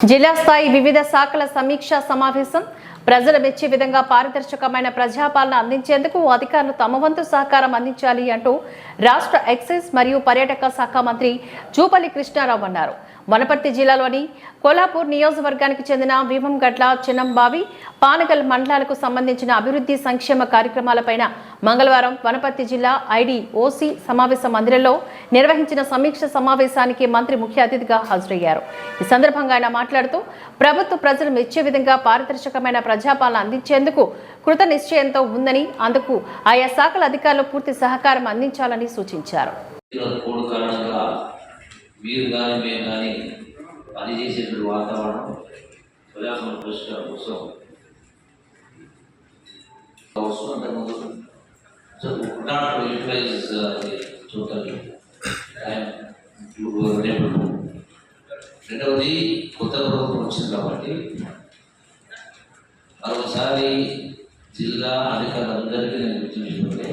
జిల్లా స్థాయి వివిధ శాఖల సమీక్షా సమావేశం ప్రజలు మెచ్చే విధంగా పారదర్శకమైన ప్రజాపాలన అందించేందుకు అధికారులు తమ వంతు సహకారం అందించాలి అంటూ రాష్ట్ర ఎక్సైజ్ మరియు పర్యాటక శాఖ మంత్రి జూపల్లి కృష్ణారావు అన్నారు. వనపర్తి జిల్లాలోని కోలాపూర్ నియోజకవర్గానికి చెందిన భీమంగట్ల చిన్నంబావి పానగల్ మండలాలకు సంబంధించిన అభివృద్ధి సంక్షేమ కార్యక్రమాలపైన మంగళవారం వనపర్తి జిల్లా ఐడి ఓసీ సమావేశ మందిరంలో నిర్వహించిన సమీక్ష సమావేశానికి మంత్రి ముఖ్య అతిథిగా హాజరయ్యారు. ఈ సందర్భంగా ఆయన మాట్లాడుతూ ప్రభుత్వ ప్రజలు మెచ్చే విధంగా పారదర్శకమైన ప్రజాపాలన అందించేందుకు కృత నిశ్చయంతో ఉందని అందుకు ఆయా శాఖల అధికారులు పూర్తి సహకారం అందించాలని సూచించారు. మీరు కానీ మేము కానీ పనిచేసేటువంటి వాతావరణం కోసం అవసరం అంతకుముందు సో నాట్ యూటిలైజ్ రెండవది కొత్త ప్రభుత్వం వచ్చింది కాబట్టి ఒకసారి జిల్లా అధికారులందరికీ నేను గుర్తుంచుకుంటే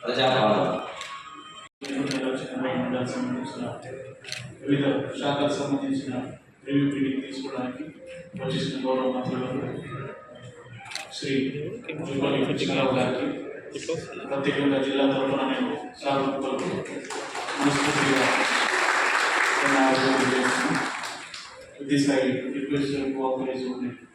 ప్రజాపాలన సంబంధించిన వివిధ శాఖలకు సంబంధించిన రివ్యూ మీటింగ్ తీసుకోవడానికి వచ్చేసిన గౌరవ మంత్రులకు శ్రీ జూపల్లి గారికి ప్రత్యేకంగా జిల్లా తరఫున నేను సాగులకు మనస్ఫూర్తిగా ధన్యవాదాలు తెలియజేస్తున్నాను.